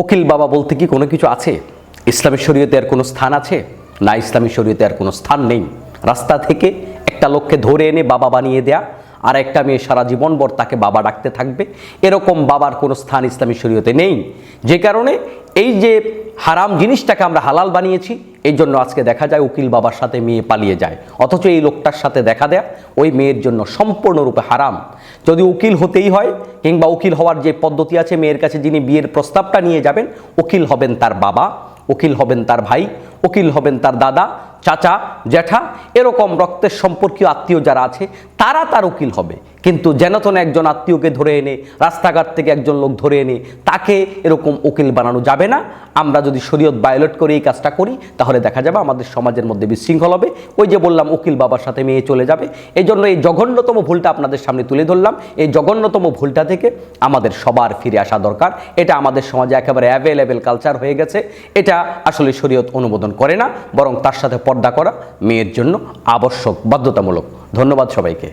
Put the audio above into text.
উকিল বাবা বলতে কি কোনো কিছু আছে? ইসলামী শরীয়তে আর কোনো স্থান আছে? না, ইসলামী শরীয়তে আর কোনো স্থান নেই। রাস্তা থেকে একটা লোককে ধরে এনে বাবা বানিয়ে দেয়া, আর একটা মেয়ে সারা জীবনভর তাকে বাবা ডাকতে থাকবে। এরকম বাবার কোনো স্থান ইসলামী শরীয়তে নেই। যে কারণে এই যে হারাম জিনিসটাকে আমরা হালাল বানিয়েছি, এই জন্য আজকে দেখা যায় উকিল বাবার সাথে মেয়ে পালিয়ে যায়। অথচ এই লোকটার সাথে দেখা দেয়া ওই মেয়ের জন্য সম্পূর্ণরূপে হারাম। যদি উকিল হতেই হয়, কিংবা উকিল হওয়ার যে পদ্ধতি আছে, মেয়ের কাছে যিনি বিয়ের প্রস্তাবটা নিয়ে যাবেন, উকিল হবেন তার বাবা, উকিল হবেন তার ভাই, উকিল হবেন তার দাদা চাচা, জ্যাঠা, এরকম রক্তের সম্পর্কীয় আত্মীয় যারা আছে, তারা তার উকিল হবে। কিন্তু যেনতন একজন আত্মীয়কে ধরে এনে, রাস্তাঘাট থেকে একজন লোক ধরে এনে, তাকে এরকম উকিল বানানো যাবে না। আমরা যদি শরীয়ত বায়োলেট করে এই কাজটা করি, তাহলে দেখা যাবে আমাদের সমাজের মধ্যে বিশৃঙ্খল হবে। ওই যে বললাম, উকিল বাবার সাথে মেয়ে চলে যাবে। এই জন্য এই জঘন্যতম ভুলটা আপনাদের সামনে তুলে ধরলাম। এই জঘন্যতম ভুলটা থেকে আমাদের সবার ফিরে আসা দরকার। এটা আমাদের সমাজে একেবারে অ্যাভেলেবেল কালচার হয়ে গেছে। এটা আসলে শরীয়ত অনুমোদন করে না, বরং তার সাথে পর্দা করা মেয়ের জন্য আবশ্যক বাধ্যতামূলক। ধন্যবাদ সবাইকে।